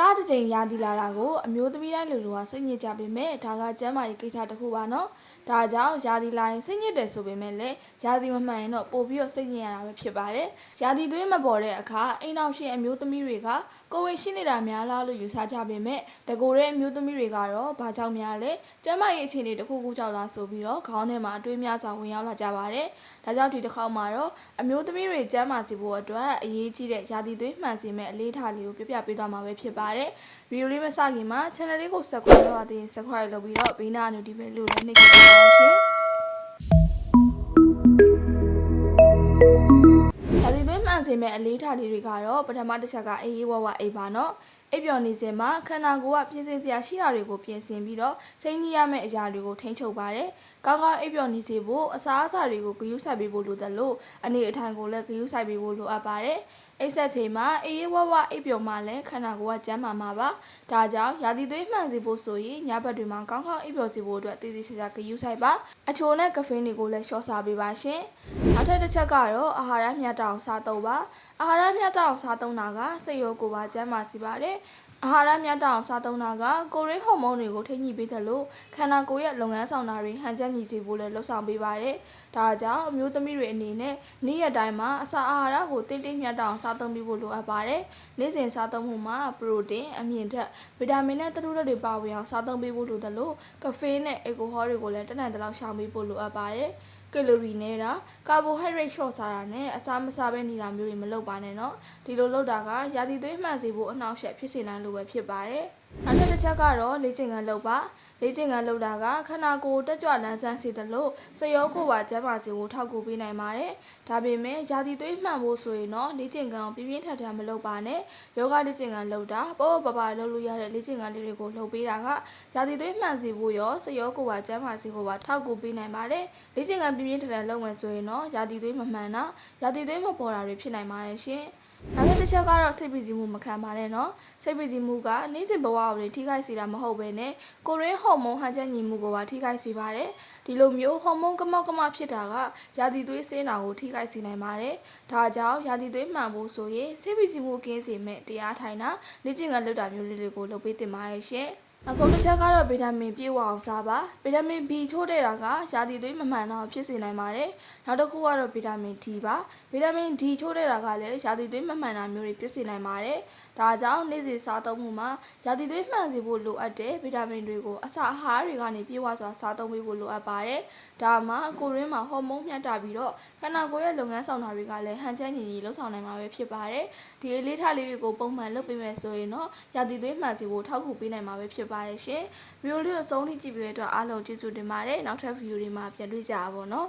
လားတစ်ကြိမ်ရာသီလာတာကိုအမျိုးသမီးတိုင်းလူလူကစိတ်ညစ်ကြပေမဲ့ဒါကကျမ်းမာရေးကိစ္စတစ်ခုပါနော်ဒါကြောင့်ရာသီလာရင်စိတ်ညစ်တယ်ဆိုပေမဲ့လည်းရာသီမမှန်ရင်တော့ပို့ပြီးတော့စိတ်ညစ်ရတာပဲဖြစ်ပါတယ်ရာသီသွေးမပေါ်တဲ့အခါအိမ်အောင်ရှင်အမျိုးသမီးတွေကကိုယ်ဝင်ရှိနေတာများလားလို့ယူဆကြပေမဲ့တကိုယ်တဲ့အမျိုးသမီးတွေကတော့ဘာကြောင့်များလဲကျမ်းမာရေးအခြေအနေတစ်ခုခုကြောင့်လားဆိုပြီးတော့ခေါင်းထဲမှာအတွေးများစွာဝင်ရောက်လာကြပါတယ်ဒါကြောင့်ဒီတစ်ခေါက်မှာတော့အမျိုးသမီးတွေကျမ်းမာစေဖို့အတွက်အရေးကြီးတဲ့ရာသီသွေးမှန်စေမဲ့အလေးထားလေးကိုပြပြပေးသွားမှာပဲဖြစ်ပါတယ်ဗီဒီယိုလေးမစခင်မှာ channel လေးကို subscribe လုပ်ရသေးရင် subscribe လုပ်ပြီးတော့ဘေးနားအနူဒီပဲလို့လည်းနှိပ်ကြည့်ပါအောင်ရှင်ဒါဒီသွေးမှန်စေမဲ့အလေးထားလေးတွေကတော့ပထမတစ်ချက်ကအေးအေးဝဝအိပ်ပါနော် အိပ်ပျော်နေစဉ်မှာခန္ဓာကိုယ်ကပြင်ဆင်စရာရှိတာတွေကိုပြင်ဆင်ပြီးတော့ထိန်းကြီးရမယ့်အရာတွေကိုထိန်းချုပ်ပါတယ်။ကောင်းကောင်းအိပ်ပျော်နေစေဖို့အစားအစာတွေကိုဂရုစိုက်ပေးဖို့လိုတယ်လို့အနေအထိုင်ကိုလည်းဂရုစိုက်ပေးဖို့လိုအပ်ပါတယ်။အိပ်ဆက်ချိန်မှာအေးအေးဝဝအိပ်ပျော်မှလည်းခန္ဓာကိုယ်ကကျန်းမာမှာပါ။ဒါကြောင့်ရာသီသွေးမှန်စေဖို့ဆိုရင်ညဘက်တွေမှာကောင်းကောင်းအိပ်ပျော်စေဖို့အတွက်တည်တည်ချာချာဂရုစိုက်ပါ။အချိုနဲ့ကဖိန်းတွေကိုလည်းလျှော့စားပေးပါရှင်။နောက်ထပ်တစ်ချက်ကတော့အာဟာရမျှတအောင်စားသုံးပါ။အာဟာရမျှတအောင်စားသုံးတာကစိတ်ရောကိုယ်ပါကျန်းမာစေပါတယ်။အာဟာရမျှတအောင်စားသုံးတာကကိုရိဟော်မုန်းတွေကိုထိန်းညှိပေးတယ်လို့ခန္ဓာကိုယ်ရဲ့လုပ်ငန်းဆောင်တာတွေဟန်ချက်ညီစေဖို့လည်းလှုံ့ဆော်ပေးပါတယ်။ဒါကြောင့်အမျိုးသမီးတွေအနေနဲ့နေ့ရက်တိုင်းမှာအစာအာဟာရကိုတင်းတင်းမျှတအောင်စားသုံးပေးဖို့လိုအပ်ပါတယ်။နေ့စဉ်စားသုံးမှုမှာပရိုတင်းအမြင့်ဓာတ်ဗီတာမင်နဲ့သတ္တုဓာတ်တွေပါဝင်အောင်စားသုံးပေးဖို့လိုတယ်လို့ကဖေးနဲ့အယ်ကိုဟောတွေကိုလည်းတနင်္လာလောက်ရှောင်ပေးဖို့လိုအပ်ပါတယ်။ ကယ်လိုရီနည်းတာကာဘိုဟိုက်ဒရိတ်လျှော့စားတာနဲ့အစားမစားဘဲနေတာမျိုးတွေမလုပ်ပါနဲ့နော်ဒီလိုလုပ်တာကရာသီသွေးမှန်စေဖို့အနှောက်အယှက်ဖြစ်စေနိုင်လို့ပဲဖြစ်ပါတယ်နောက်တစ်ချက်ကတော့လေ့ကျင့်ခန်းလုပ်ပါလေ့ကျင့်ခန်းလုပ်တာကခန္ဓာကိုယ်တက်ကြွလန်းဆန်းစေတယ်လို့စရောကိုပါကျန်းမာစေဖို့ထောက်ကူပေးနိုင်ပါတယ်ဒါပေမဲ့ရာသီသွေးမှန်ဖို့ဆိုရင်တော့လေ့ကျင့်ခန်းကိုပြင်းပြင်းထန်ထန်မလုပ်ပါနဲ့ယောဂလေ့ကျင့်ခန်းလုပ်တာပေါ့ပေါ့ပါပါလုပ်လို့ရတဲ့လေ့ကျင့်ခန်းလေးတွေကိုလုပ်ပေးတာကရာသီသွေးမှန်စေဖို့ရောစရောကိုပါကျန်းမာစေဖို့ပါထောက်ကူပေးနိုင်ပါတယ်လေ့ကျင့်ခန်းပြင်းပြင်းထန်ထန်လုပ်မယ်ဆိုရင်တော့ရာသီသွေးမမှန်တာရာသီသွေးမပေါ်တာတွေဖြစ်နိုင်ပါတယ်ရှင်နောက်တစ်ချက်ကတော့စိတ်ပီစီမှုမခံပါနဲ့နော်စိတ်ပီစီမှုကနေ့စဉ်ဘဝကိုထိခိုက်စေတာမဟုတ်ဘဲနဲ့ကိုရင်းဟော်မုန်းဟန်ချက်ညီမှုကိုပါထိခိုက်စေပါတယ်ဒီလိုမျိုးဟော်မုန်းကမောက်ကမဖြစ်တာကရာသီသွေးစင်းတာကိုထိခိုက်စေနိုင်ပါတယ်ဒါကြောင့်ရာသီသွေးမှန်ဖို့ဆိုရင်စိတ်ပီစီမှုကင်းစေမဲ့တရားထိုင်တာလေ့ကျင့်ခန်းလုပ်တာမျိုးလေးတွေကိုလုပ်ပေးတင်ပါတယ်ရှင် နောက်ဆုံးတစ်ချက်ကတော့ဗီတာမင်ပြည့်ဝအောင်စားပါဗီတာမင် B ချိုးတဲ့တာကရာသီသွေးမမှန်တော့ဖြစ်စေနိုင်ပါတယ်နောက်တစ်ခုကတော့ဗီတာမင် D ပါဗီတာမင် D ချိုးတဲ့တာကလည်းရာသီသွေးမမှန်တာမျိုးတွေဖြစ်စေနိုင်ပါတယ်ဒါကြောင့်နေ့စဉ်စားသုံးမှုမှာရာသီသွေးမှန်စေဖို့လိုအပ်တဲ့ဗီတာမင်တွေကိုအစာအာဟာရတွေကနေပြည့်ဝစွာစားသုံးပေးဖို့လိုအပ်ပါတယ်ဒါမှကိုရင်းမှာဟော်မုန်းမျှတပြီးတော့ခန္ဓာကိုယ်ရဲ့လုပ်ငန်းဆောင်တာတွေကလည်းဟန်ချက်ညီညီလှုပ်ဆောင်နိုင်မှာပဲဖြစ်ပါတယ်ဒီအလေးထားလေးတွေကိုပုံမှန်လုပ်ပေးမယ်ဆိုရင်တော့ရာသီသွေးမှန်စေဖို့ထောက်ကူပေးနိုင်မှာပဲဖြစ်ပါတယ်ရှင်ဗီဒီယိုလေးကိုအဆုံးထိကြည့်ပြီးတဲ့အတွက်အားလုံးကျေးဇူးတင်ပါတယ်နောက်ထပ်ဗီဒီယိုတွေမှာပြန်တွေ့ကြပါဘောနော်